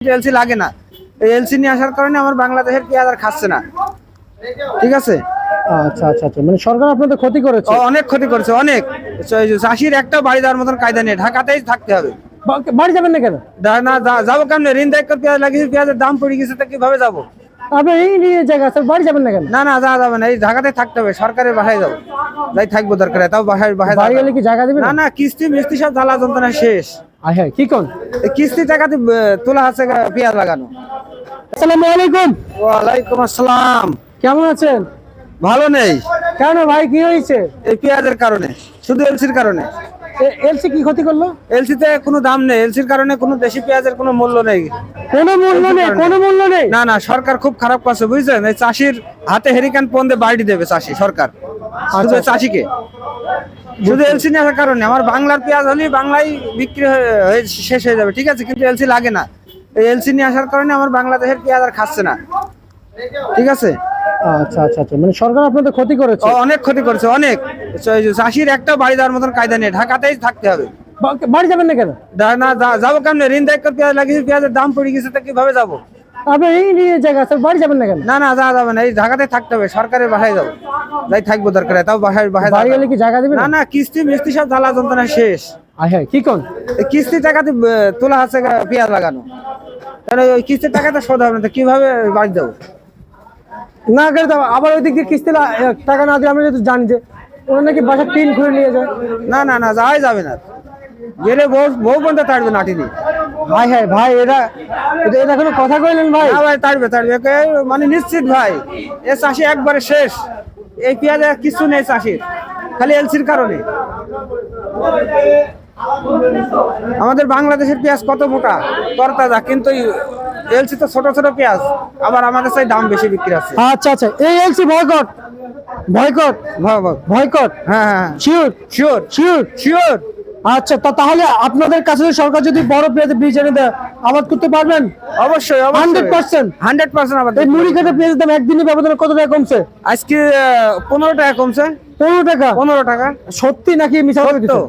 LC লাগে না। এই এলসি নিয়ে আসার কারণে আমার বাংলাদেশের পেঁয়াজ আর খাচ্ছে না। ঠিক আছে? আচ্ছা আচ্ছা আচ্ছা। মানে সরকার আপনাদের ক্ষতি করেছে? অনেক ক্ষতি করেছে অনেক। চাষির একটা বাড়ি দেওয়ার মতন কায়দা নেই। ঢাকাতেই থাকতে হবে। বাড়ি যাবেন না কেন? না যাব কেমনে? ঋণ দায়িত্ব পেঁয়াজ লাগিয়েছে পেঁয়াজের দাম পড়ে গেছে তো কীভাবে যাব? আপনি এই জায়গা আছে বাড়ি যাবেন না কেন? না না যাওয়া যাবে না। এই ঢাকাতে থাকতে হবে সরকারের বাসায় যাব। যাই থাকব দরকার তাও বাসায় বাসায় বাড়ি গেলে কি জায়গা দিবেন? না না কিস্তি মিস্তি সব জ্বালা যন্ত্রণা শেষ। আয় হ্যাঁ কি কোন? কিস্তি টাকাতে তোলা আছে পেঁয়াজ লাগানো। আসসালামু আলাইকুম। ওয়ালাইকুম আসসালাম। কেমন আছেন? ভালো নেই। কেন ভাই কি হয়েছে? এই পেঁয়াজের কারণে শুধু এলসির কারণে। এলসি কি ক্ষতি করল? এলসিতে কোনো দাম নেই এলসির কারণে কোনো দেশি পেঁয়াজের কোনো মূল্য নেই। কোনো মূল্য নেই কোনো মূল্য নেই? না না সরকার খুব খারাপ করছে বুঝছেন? এই চাষির হাতে হেরিকান পন্দে বাড়ি দেবে চাষি সরকার। শুধু আচ্ছা। চাষিকে। শুধু এলসি নেওয়ার কারণে। আমার বাংলার পেঁয়াজ হলে বাংলাই বিক্রি হয়ে শেষ হয়ে যাবে ঠিক আছে? কিন্তু এলসি লাগে না। এই এলসি নিয়ে আসার কারণে আমার বাংলাদেশের পেঁয়াজ আর খাচ্ছে না। ঠিক আছে? আচ্ছা আচ্ছা আচ্ছা। মানে সরকার আপনাদের ক্ষতি করেছে? অনেক ক্ষতি করেছে অনেক। চাষির একটা বাড়ি দেওয়ার মতন কায়দা নেই ঢাকাতেই থাকতে হবে। বাড়ি যাবেন না কেন? না যাব কেমনে? ঋণ দায়িত্ব পেঁয়াজ লাগিয়েছে পেঁয়াজের দাম পড়ে গেছে তো কীভাবে যাব? এই নিয়ে জায়গা আছে বাড়ি যাবেন না কেন? না না যাওয়া যাবে না। এই ঢাকাতে থাকতে হবে সরকারের বাসায় যাব যাই থাকব দরকার তাও বাসায় বাসায় বাড়ি গেলে কি জায়গা না? না কিস্তি মিস্তি সব জ্বালা যন্ত্রণা শেষ। হ্যাঁ কি কোন? এই কিস্তি টাকাতে তোলা আছে পেঁয়াজ লাগানো। তাহলে ওই কিস্তির টাকাটা শোধ হবে না তো কীভাবে বাড়ি যাব? না করে আবার ওই দিক দিয়ে কিস্তি টাকা না দিয়ে আমরা যদি জানি যে ওরা নাকি বাসার টিন খুলে নিয়ে যায়। না না না যাওয়াই যাবে না। গেলে বউ বউ পর্যন্ত তাড়বে নাটি দিয়ে ভাই হ্যাঁ ভাই এরা এটা এটা কোনো কথা কইলেন ভাই? না ভাই তাড়বে তাড়বে মানে নিশ্চিত ভাই এ চাষি একবারে শেষ। এই পেঁয়াজে কিছু নেই চাষির খালি এলসির কারণে। আমাদের বাংলাদেশের পেঁয়াজ কত মোটা? তরতাজা কিন্তু এলসি তো ছোট ছোট পেঁয়াজ। আবার আমাদের চাই দাম বেশি বিক্রি আছে। আচ্ছা আচ্ছা এই এলসি বয়কট বয়কট ভাব। বয়কট হ্যাঁ হ্যাঁ। Sure sure. শিওর। শিওর। আচ্ছা তা তাহলে আপনাদের কাছে সরকার যদি বড় পেঁয়াজের বীজ এনে দেয় আবাদ করতে পারবেন? অবশ্যই হান্ড্রেড পার্সেন্ট। হান্ড্রেড পার্সেন্ট আবার এই মুড়ি খেতে পেঁয়াজের দাম একদিনে ব্যবধানে কত টাকা কমছে? আজকে পনেরো টাকা কমছে। পনেরো টাকা? পনেরো টাকা। সত্যি নাকি কথা কিছু?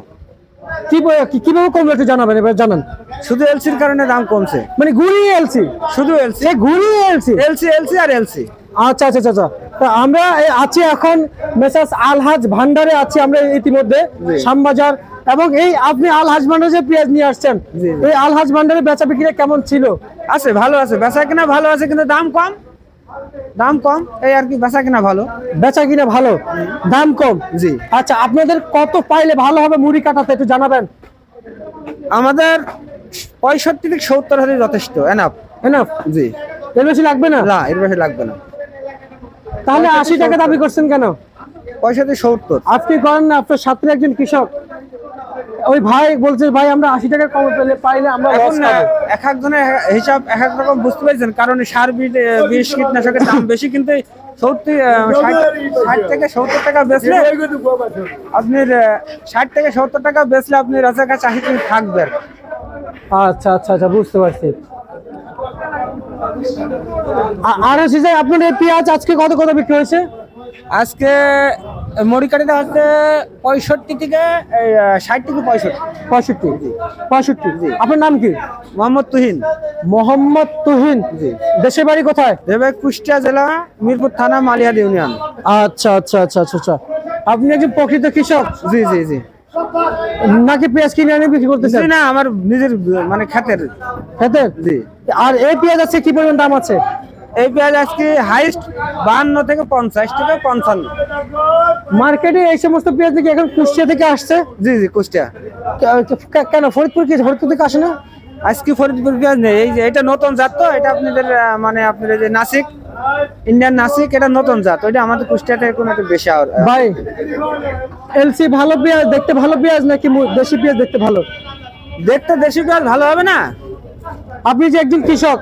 কি কীভাবে কমলো একটু জানাবেন এবার জানান। শুধু এলসির কারণে দাম কমছে। মানে ঘুরিয়ে এলসি? শুধু এলসি। সে ঘুরিয়ে এলসি? এলসি এলসি আর এলসি। আচ্ছা আচ্ছা আচ্ছা, আচ্ছা। তা আমরা আছি এখন মেসাস আলহাজ ভান্ডারে আছি আমরা ইতিমধ্যে। শ্যামবাজার এবং এই আপনি আলহাজ ভান্ডারে যে পেঁয়াজ নিয়ে আসছেন। এই আলহাজ ভান্ডারে বেচা বিক্রি কেমন ছিল? আছে ভালো আছে। বেচা কিনা ভালো আছে কিন্তু দাম কম। দাম কম এই আর কি বেচা কিনা ভালো। বেচা কিনা ভালো দাম কম। জি। আচ্ছা আপনাদের কত পাইলে ভালো হবে মুড়ি কাটাতে একটু জানাবেন? আমাদের পঁয়ষট্টি থেকে সত্তর হাজার যথেষ্ট এনাফ এনাফ জি। এর বেশি লাগবে না? না এর বেশি লাগবে না। তাহলে আশি টাকা দাবি করছেন কেন? পঁয়ষট্টি সত্তর। আপনি করেন না আপনার সাথে একজন কৃষক। ওই ভাই বলছে ভাই আমরা আশি টাকা কম পেলে পাইলে আমরা। এক একজনের হিসাব এক এক রকম বুঝতে পারছেন কারণ সার বিষ কীটনাশকের দাম বেশি কিন্তু সত্তর ষাট থেকে সত্তর টাকা বেচলে আপনার ষাট থেকে সত্তর টাকা বেচলে আপনি রাজার চাষি কিন্তু থাকবে আর আচ্ছা আচ্ছা আচ্ছা বুঝতে পারছি। আর হচ্ছে যে আপনার পেঁয়াজ আজকে কত কত বিক্রি হয়েছে? আজকে মরিকাটিটা হচ্ছে পঁয়ষট্টি থেকে ষাট থেকে পঁয়ষট্টি। পঁয়ষট্টি। পঁয়ষট্টি। আপনার নাম কি? মোহাম্মদ তুহিন। মোহাম্মদ তুহিন। দেশের বাড়ি কোথায়? দেবে কুষ্টিয়া জেলা মিরপুর থানা মালিহাদ ইউনিয়ন। আচ্ছা আচ্ছা আচ্ছা আচ্ছা আচ্ছা। আপনি একজন প্রকৃত কৃষক? জি জি জি। নাকি পেঁয়াজ কিনে এনে বিক্রি করতেছেন জি না আমার নিজের মানে খাতের খেতে জি। আর এই পেঁয়াজ আছে কি পরিমাণ দাম আছে? এই পেঁয়াজ আজকে হাইস্ট বাহান্ন থেকে পঞ্চাশ থেকে পঞ্চান্ন। মার্কেটে এই সমস্ত পেঁয়াজ নাকি এখন কুষ্টিয়া থেকে আসছে? জি জি কুষ্টিয়া। কেন ফরিদপুর কি ফরিদপুর থেকে আসে না? আজকে ফরিদপুর পেঁয়াজ নেই। এই যে এটা নতুন জাত তো এটা আপনাদের মানে আপনাদের যে নাসিক ইন্ডিয়ান নাসিক এটা নতুন জাত। ওইটা আমাদের কুষ্টিয়াতে কোনো একটু বেশি আর ভাই এলসি ভালো পেঁয়াজ দেখতে ভালো পেঁয়াজ নাকি দেশি পেঁয়াজ দেখতে ভালো? দেখতে দেশি পেঁয়াজ ভালো হবে না? আপনি যে একজন কৃষক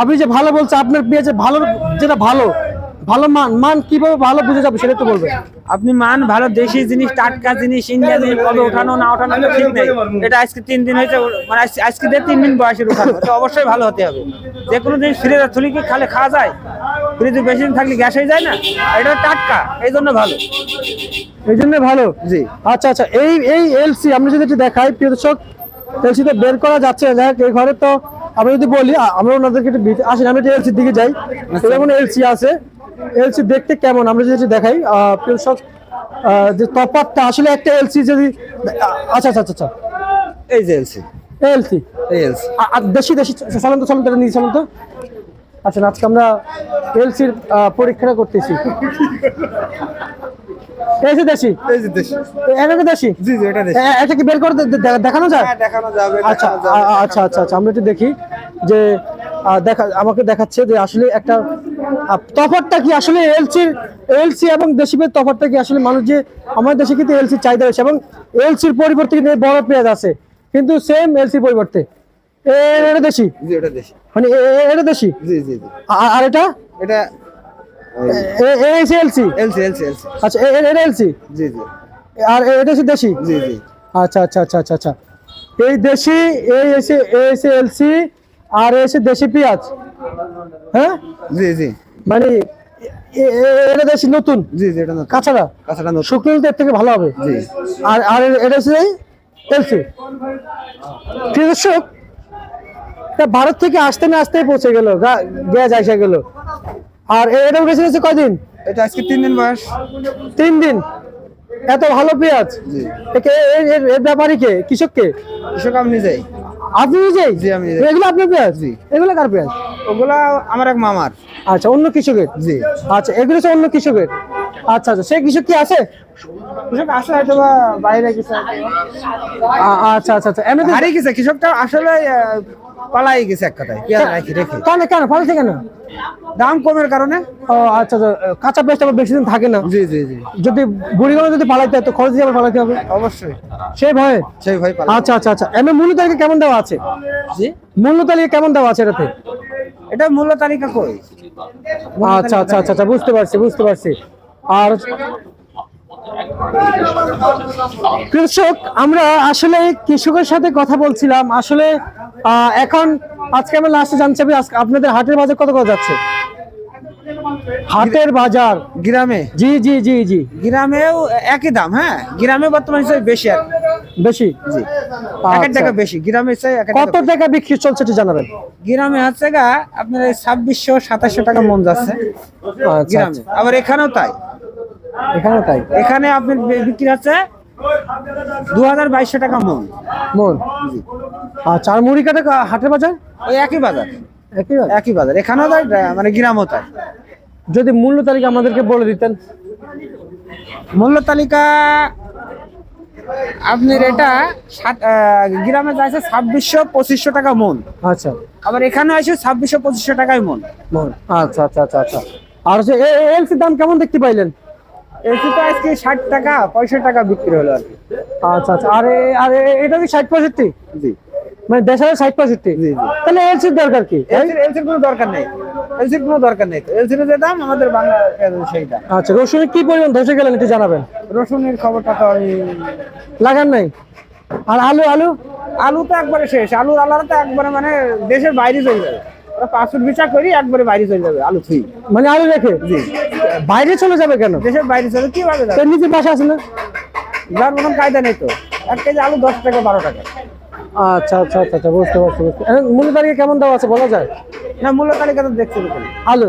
আপনি যে ভালো বলছে আপনার পেঁয়াজে ভালো যেটা ভালো ভালো মান মান কীভাবে ভালো বুঝে যাবে সেটা তো বলবেন। আপনি মান ভালো দেশি জিনিস টাটকা জিনিস ইন্ডিয়া জিনিস কবে ওঠানো না ওঠানো ঠিক নেই। এটা আজকে তিন দিন হয়েছে মানে আজকে দিয়ে তিন দিন বয়সের উঠানো এটা অবশ্যই ভালো হতে হবে। যে কোনো জিনিস ফ্রিজে থুলি কি খালে খাওয়া যায়? ফ্রিজে বেশি দিন থাকলে গ্যাস হয়ে যায় না? এটা টাটকা এই জন্য ভালো। এই জন্য ভালো? জি। আচ্ছা আচ্ছা এই এই এলসি আমরা যদি একটু দেখাই প্রিয় দর্শক এলসি তো বের করা যাচ্ছে না। দেখ এই ঘরে তো আমরা যদি বলি আমরা ওনাদেরকে আসেন আমরা এলসির দিকে যাই। যেমন এলসি আছে। এলসি দেখতে কেমন? আমরা যদি দেখাই আহ, যে তফাৎটা আসলে একটা এলসি যদি আচ্ছা আচ্ছা আচ্ছা এই যে এলসি এলসি এই এলসি দেশি দেশি চলন্ত চলন্ত নিয়ে চলন্ত আচ্ছা আজকে আমরা এলসির পরীক্ষাটা করতেছি। এই যে দেশি? এই যে দেশি। এটা কি দেশি? জি জি এটা দেশি। এটা কি বের করে দে- দে- দেখানো যায়? হ্যাঁ দেখানো যাবে আচ্ছা আচ্ছা আচ্ছা আচ্ছা আমরা একটু দেখি যে দেখা আমাকে দেখাচ্ছে যে আসলে একটা কি আসলে এলসি এলসি এবং দেশিপের কি আসলে মানুষ যে আমাদের দেশে কিন্তু এলসি চাহিদা রয়েছে এবং এলসির পরিবর্তে কিন্তু বড় পেঁয়াজ আছে। কিন্তু সেম এলসির পরিবর্তে। এ- এটা দেশি? জি এটা দেশি। মানে এটা দেশি? জি জি জি। আর এটা? এটা LC LC LC LC LC আচ্ছা এটা এলসি জি জি। আর এটা হচ্ছে দেশি? জি জি। আচ্ছা আচ্ছা আচ্ছা আচ্ছা আচ্ছা। এই দেশি এই এসে এই এসে এলসি আর এসে দেশি পেঁয়াজ? হ্যাঁ? জি জি। মানে এটা দেশি নতুন? জি জি এটা নতুন। কাঁচাটা? কাঁচাটা নতুন। শুকনো এর থেকে ভালো হবে। জি। আর আর এটা হচ্ছে এলসি দর্শক এটা ভারত থেকে আসতে না আসতে পৌঁছে গেল গ্যাস আসা গেল। আর এটা উঠেছে হচ্ছে কয়দিন? এটা আজকে তিন দিন বয়স। তিন দিন? এত ভালো পেঁয়াজ এর- ব্যাপারী কে? কৃষককে? কৃষক আমি নিজেই। আপনি নিজেই? জি, আমি এগুলো আপনার পেঁয়াজ জি। এগুলো কার পেঁয়াজ ওগুলা আমার এক মামার। আচ্ছা অন্য কৃষকের? জি। আচ্ছা এগুলো হচ্ছে অন্য কৃষকের? আচ্ছা আচ্ছা সেই কৃষক কি আছে? কৃষক আসে হয়তো বাইরে গেছে আচ্ছা আচ্ছা আচ্ছা এমনি হারিয়ে গেছে। কৃষকটা আসলে পালাই গেছে এক কথায়। পেঁয়াজ রাখি রেখে? কেন কেন ফলেছে কেন? দাম কমের কারণে? ও আচ্ছা আচ্ছা কাঁচা পেঁয়াজটা আবার বেশি দিন থাকে না। জি জি জি। যদি বুড়িগঙ্গা যদি পালাইতে হয় তো খরচ দিয়ে পালাইতে হবে? অবশ্যই। সেই ভয়ে? সেই ভাই পালাই আচ্ছা আচ্ছা আচ্ছা। এমনি মূল্য তালিকা কেমন দেওয়া আছে? জি? মূল্য তালিকা কেমন দেওয়া আছে এটাতে? এটা মূল্য তালিকা কই? আচ্ছা আচ্ছা আচ্ছা আচ্ছা বুঝতে পারছি বুঝতে পারছি। আর কৃষক আমরা আসলে কৃষকের সাথে কথা বলছিলাম। আসলে এখন আজকে আমরা লাস্টে জানতে চাই আপনাদের হাটের বাজার কত কত যাচ্ছে? হাটের বাজার। গ্রামে? জি জি জি জি। গ্রামেও একই দাম হ্যাঁ? গ্রামে বর্তমানে হিসেবে বেশি আর। বেশি? জি। এক আচ্ছা। টাকা বেশি গ্রামে কত টাকা বিক্রি চলছে একটু জানাবেন। গ্রামে হচ্ছে গা আপনার ছাব্বিশশো সাতাশশো টাকা মন যাচ্ছে। আচ্ছা। গ্রামে। আবার এখানেও তাই। এখানে তাই। এখানে আপনার বি- বিক্রি হচ্ছে দু হাজার বাইশশো টাকা মন। মন। আচ্ছা আর মুড়ি কাটা হাটের বাজার? ওই একই বাজার। একই বাজার? একই বাজার। এখানেও তাই মানে গ্রামও তাই। যদি মূল্য তালিকা আমাদেরকে বলে দিতেন। মূল্য তালিকা আপনার এটা গ্রামে যাচ্ছে ছাব্বিশশো পঁচিশশো টাকা মন। আচ্ছা। আবার এখানে আসে ছাব্বিশশো পঁচিশশো টাকায় মন। মন। আচ্ছা আচ্ছা আচ্ছা আচ্ছা। আর হচ্ছে এলসির দাম কেমন দেখতে পাইলেন? এসি তো আজকে ষাট টাকা পঁয়ষট্টি টাকা বিক্রি হলো আর কি। আচ্ছা আচ্ছা। আর আর এটা কি ষাট পঁয়ষট্টি? জি। মানে দেশের ষাট পঁয়ষট্টি। তাহলে এলসির দরকার কি? এলসির এলসির কোনো দরকার নেই। এলসির কোনো দরকার নেই। এলসির যে দাম আমাদের বাংলা সেই দাম। আচ্ছা রসুনের কি পরিমাণ ধসে গেলেন একটু জানাবেন? রসুনের খবরটা তো আমি লাগান নাই? আর আলু আলু? আলু তো একবারে শেষ। আলুর আলাদা তো একবারে মানে দেশের বাইরে চলে যাবে। পাঁচশো বিচার করি একবারে বাইরে চলে যাবে আলু থুই। মানে আলু রেখে? বাইরে চলে যাবে কেন? দেশের বাইরে চলে কীভাবে যাবে? নিজের বাসা আছে না? যার মতন কায়দা নেই তো। এক কেজি আলু দশ টাকা বারো টাকা। আচ্ছা আচ্ছা আচ্ছা আচ্ছা বুঝতে পারছি বুঝতে মূল্য তালিকা কেমন দেওয়া আছে বলা যায়? না মূল্য তালিকা তো হবে আলু?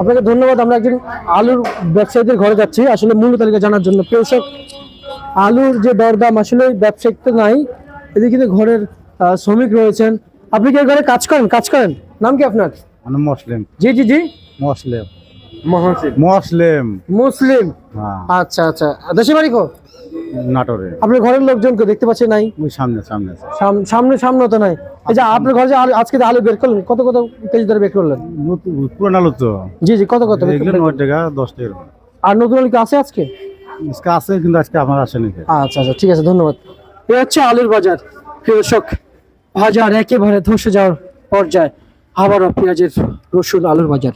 আপনাকে ধন্যবাদ আমরা একজন আলুর ব্যবসায়ীদের ঘরে যাচ্ছি। আসলে মূল্য তালিকা জানার জন্য কৃষক আলুর যে দরদাম আসলে ব্যবসায়িক তো নাই। এদিকে ঘরের শ্রমিক রয়েছেন। আপনি কি ঘরে কাজ করেন? কাজ করেন? নাম কি আপনার? মুসলিম। জি জি জি। মুসলিম। মুসলিম। মুসলিম। হ্যাঁ। আচ্ছা আচ্ছা। দেশে বাড়ি কো? নাটোরে। আপনার ঘরের লোকজনকে দেখতে পাচ্ছি নাই? ওই সামনে সামনে। সামনে সামনে তো নাই। এই যে আপনার ঘরে আজকে আলু বের করলেন কত কত কেজি ধরে বের করলেন? পুরান আলু তো। জি জি কত কত? নয় টাকা দশ টাকা আর নতুন আলু কি আছে আজকে? আজকে আছে কিন্তু আজকে আমার আসেনি। আচ্ছা আচ্ছা ঠিক আছে ধন্যবাদ। এ হচ্ছে আলুর বাজার। কৃষক বাজার একেবারে ধসে যাওয়ার পর্যায়ে। আবারও পেঁয়াজের রসুন আলুর বাজার।